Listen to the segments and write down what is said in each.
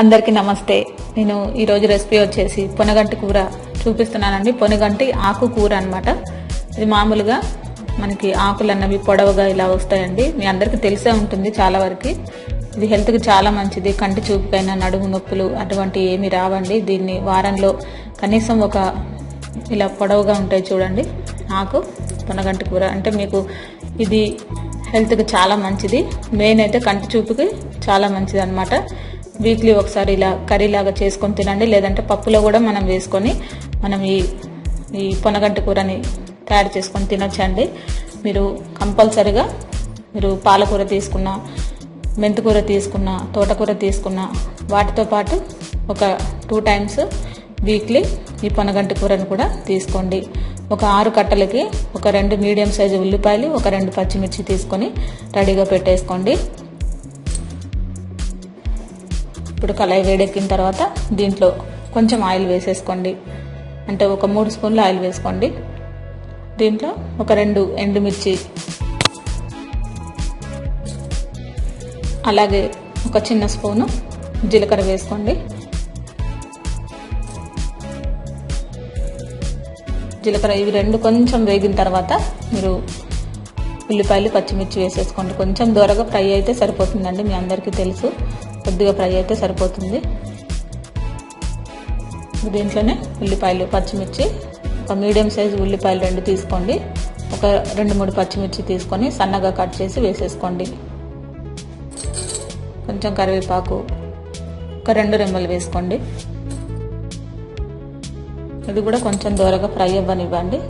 అందరికీ నమస్తే. నేను ఈరోజు రెసిపీ వచ్చేసి పొనగంటి కూర చూపిస్తున్నానండి. పొనగంటి ఆకు కూర అనమాట ఇది మామూలుగా మనకి ఆకులు అన్నవి పొడవుగా ఇలా వస్తాయండి. మీ అందరికీ తెలిసే ఉంటుంది చాలా వరకు. ఇది హెల్త్కి చాలా మంచిది. కంటి చూపుకైనా నడుము నొప్పులు అటువంటి ఏమి రావండి. దీన్ని వారంలో కనీసం ఒక ఇలా పొడవుగా ఉంటాయి చూడండి. ఆకు పొనగంటి కూర. అంటే మీకు ఇది హెల్త్కి చాలా మంచిది. మెయిన్ అయితే కంటి చూపుకి చాలా మంచిది అనమాట వీక్లీ ఒకసారి ఇలా కర్రీ లాగా చేసుకొని తినండి. లేదంటే పప్పులో కూడా మనం వేసుకొని మనం ఈ ఈ పొనగంటి కూరని తయారు చేసుకొని తినొచ్చండి. మీరు కంపల్సరిగా మీరు పాలకూర తీసుకున్న మెంతికూర తీసుకున్న తోటకూర తీసుకున్న వాటితో పాటు ఒక టూ టైమ్స్ వీక్లీ ఈ పొనగంటి కూరను కూడా తీసుకోండి. ఒక ఆరు కట్టలకి ఒక రెండు మీడియం సైజు ఉల్లిపాయలు ఒక రెండు పచ్చిమిర్చి తీసుకొని రెడీగా పెట్టేసుకోండి. ఇప్పుడు కళాయి వేడెక్కిన తర్వాత దీంట్లో కొంచెం ఆయిల్ వేసేసుకోండి. అంటే ఒక మూడు స్పూన్లు ఆయిల్ వేసుకోండి. దీంట్లో ఒక రెండు ఎండుమిర్చి. అలాగే ఒక చిన్న స్పూను జీలకర్ర వేసుకోండి. జీలకర్ర ఇవి రెండు కొంచెం వేగిన తర్వాత మీరు ఉల్లిపాయలు పచ్చిమిర్చి వేసేసుకోండి. కొంచెం దూరగా ఫ్రై అయితే సరిపోతుందండి మీ అందరికీ తెలుసు. కొద్దిగా ఫ్రై అయితే సరిపోతుంది. దీంట్లోనే ఉల్లిపాయలు పచ్చిమిర్చి ఒక మీడియం సైజు ఉల్లిపాయలు రెండు తీసుకోండి. ఒక రెండు మూడు పచ్చిమిర్చి తీసుకొని సన్నగా కట్ చేసి వేసేసుకోండి. కొంచెం కరివేపాకు ఒక రెండు రెమ్మలు వేసుకోండి. ఇది కూడా కొంచెం దూరగా ఫ్రై అవ్వనివ్వండి.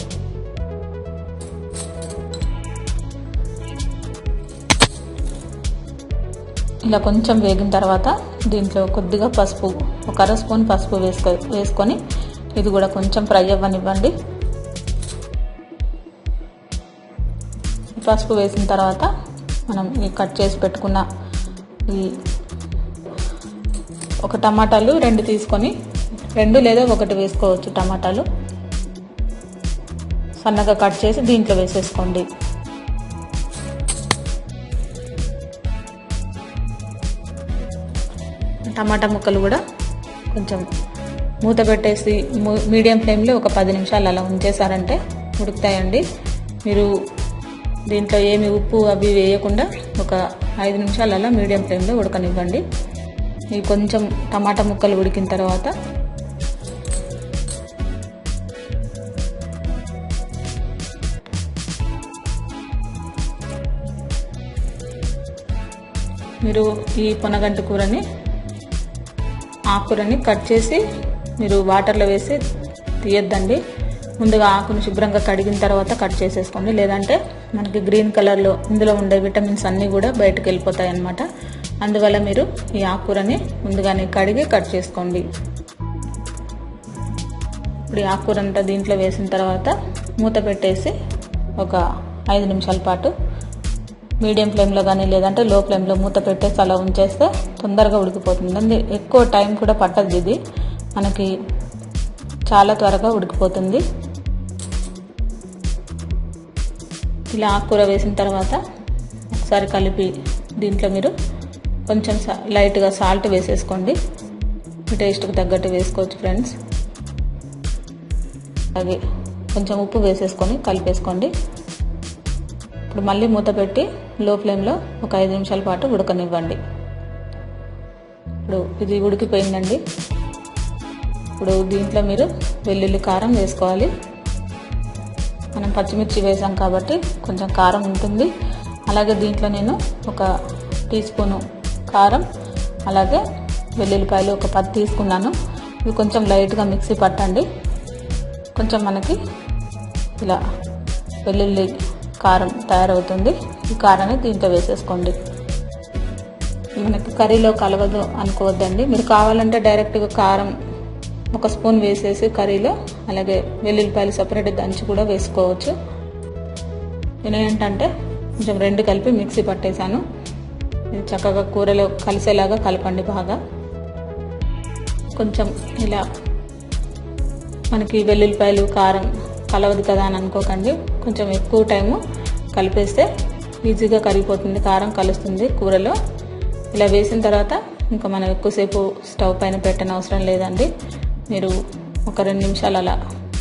ఇలా కొంచెం వేగిన తర్వాత దీంట్లో కొద్దిగా పసుపు ఒక అర స్పూన్ పసుపు వేసుకో వేసుకొని ఇది కూడా కొంచెం ఫ్రై అవ్వనివ్వండి. పసుపు వేసిన తర్వాత మనం ఈ కట్ చేసి పెట్టుకున్న ఈ ఒక టమాటాలు రెండు తీసుకొని రెండు లేదా ఒకటి వేసుకోవచ్చు టమాటాలు. సన్నగా కట్ చేసి దీంట్లో వేసేసుకోండి. టమాటా ముక్కలు కూడా కొంచెం మూత పెట్టేసి మీడియం ఫ్లేమ్లో ఒక పది నిమిషాలు అలా ఉంచేసారంటే ఉడుకుతాయండి. మీరు దీంట్లో ఏమి ఉప్పు అవి వేయకుండా ఒక ఐదు నిమిషాలు అలా మీడియం ఫ్లేమ్లో ఉడకనివ్వండి. ఇవి కొంచెం టమాటా ముక్కలు ఉడికిన తర్వాత మీరు ఈ పొనగంటి కూరని ఆకుకూరని కట్ చేసి మీరు వాటర్లో వేసి తీయొద్దండి. ముందుగా ఆకును శుభ్రంగా కడిగిన తర్వాత కట్ చేసేసుకోండి. లేదంటే మనకి గ్రీన్ కలర్లో ఇందులో ఉండే విటమిన్స్ అన్నీ కూడా బయటకు వెళ్ళిపోతాయి అన్నమాట. అందువల్ల మీరు ఈ ఆకుకూరని ముందుగానే కడిగి కట్ చేసుకోండి. ఇప్పుడు ఈ ఆకుకూర అంతా దీంట్లో వేసిన తర్వాత మూత పెట్టేసి ఒక ఐదు నిమిషాల పాటు మీడియం ఫ్లేమ్లో కానీ లేదంటే లో ఫ్లేమ్లో మూత పెట్టేసి అలా ఉంచేస్తే తొందరగా ఉడికిపోతుంది. ఎక్కువ టైం కూడా పట్టదు ఇది. మనకి చాలా త్వరగా ఉడికిపోతుంది. ఇలా ఆకుకూర వేసిన తర్వాత ఒకసారి కలిపి దీంట్లో మీరు కొంచెం లైట్గా సాల్ట్ వేసేసుకోండి. టేస్ట్కి తగ్గట్టు వేసుకోవచ్చు ఫ్రెండ్స్. అలాగే కొంచెం ఉప్పు వేసేసుకొని కలిపేసుకోండి. ఇప్పుడు మళ్ళీ మూత పెట్టి లో ఫ్లేమ్లో ఒక ఐదు నిమిషాల పాటు ఉడకనివ్వండి. ఇప్పుడు ఇది ఉడికిపోయిందండి. ఇప్పుడు దీంట్లో మీరు వెల్లుల్లి కారం వేసుకోవాలి. మనం పచ్చిమిర్చి వేసాం కాబట్టి కొంచెం కారం ఉంటుంది. అలాగే దీంట్లో నేను ఒక టీ స్పూను కారం అలాగే వెల్లుల్లిపాయలు ఒక పది తీసుకున్నాను. ఇవి కొంచెం లైట్గా మిక్సీ పట్టండి. కొంచెం మనకి ఇలా వెల్లుల్లి కారం తయారవుతుంది. ఈ కారాన్ని దీంట్లో వేసేసుకోండి. మనకి కర్రీలో కలవదు అనుకోవద్దండి. మీరు కావాలంటే డైరెక్ట్గా కారం ఒక స్పూన్ వేసేసి కర్రీలో అలాగే వెల్లుల్లిపాయలు సపరేట్ దంచి కూడా వేసుకోవచ్చు. నేను ఏంటంటే కొంచెం రెండు కలిపి మిక్సీ పట్టేశాను. ఇది చక్కగా కూరలో కలిసేలాగా కలపండి బాగా. కొంచెం ఇలా మనకి వెల్లుల్లిపాయలు కారం కలవదు కదా అని అనుకోకండి. కొంచెం ఎక్కువ టైము కలిపేస్తే ఈజీగా కరిగిపోతుంది కారం కలుస్తుంది కూరలో. ఇలా వేసిన తర్వాత ఇంకా మనం ఎక్కువసేపు స్టవ్ పైన పెట్టని అవసరం లేదండి. మీరు ఒక రెండు నిమిషాలు అలా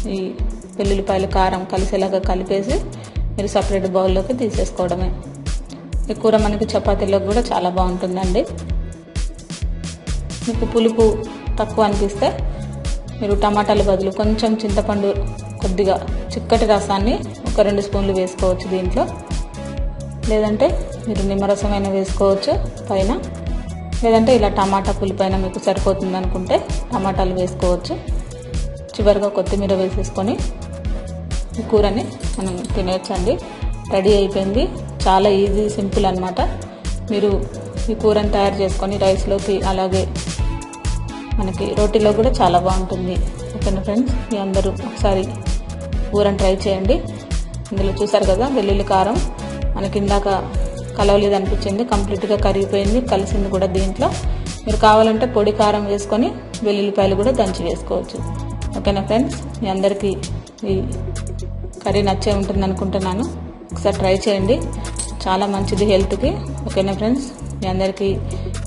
ఈ వెల్లుల్లిపాయలు కారం కలిసేలాగా కలిపేసి మీరు సపరేట్ బౌల్లోకి తీసేసుకోవడమే. ఈ కూర మనకి చపాతీలోకి కూడా చాలా బాగుంటుందండి. మీకు పులుపు తక్కువ అనిపిస్తే మీరు టమాటాల బదులు కొంచెం చింతపండు కొద్దిగా చిక్కటి రసాన్ని ఒక రెండు స్పూన్లు వేసుకోవచ్చు దీంట్లో. లేదంటే మీరు నిమ్మరసమైన వేసుకోవచ్చు పైన. లేదంటే ఇలా టమాటా పులిపైన మీకు సరిపోతుంది అనుకుంటే టమాటాలు వేసుకోవచ్చు. చివరిగా కొత్తిమీర వేసేసుకొని ఈ కూరని మనం తినేయచ్చండి. రెడీ అయిపోయింది. చాలా ఈజీ సింపుల్ అనమాట మీరు ఈ కూరని తయారు చేసుకొని రైస్లోకి అలాగే మనకి రోటీలో కూడా చాలా బాగుంటుంది. ఓకేనా ఫ్రెండ్స్? మీ అందరూ ఒకసారి ఊరని ట్రై చేయండి. ఇందులో చూసారు కదా వెల్లుల్లి కారం. మనకి ఇందాక కలవలేదు అనిపించింది కంప్లీట్గా కరిగిపోయింది కలిసింది కూడా దీంట్లో. మీరు కావాలంటే పొడి కారం వేసుకొని వెల్లుల్లిపాయలు కూడా దంచి వేసుకోవచ్చు. ఓకేనా ఫ్రెండ్స్? మీ అందరికీ ఈ కర్రీ నచ్చే ఉంటుంది అనుకుంటున్నాను. ఒకసారి ట్రై చేయండి. చాలా మంచిది హెల్త్కి. ఓకేనా ఫ్రెండ్స్? మీ అందరికీ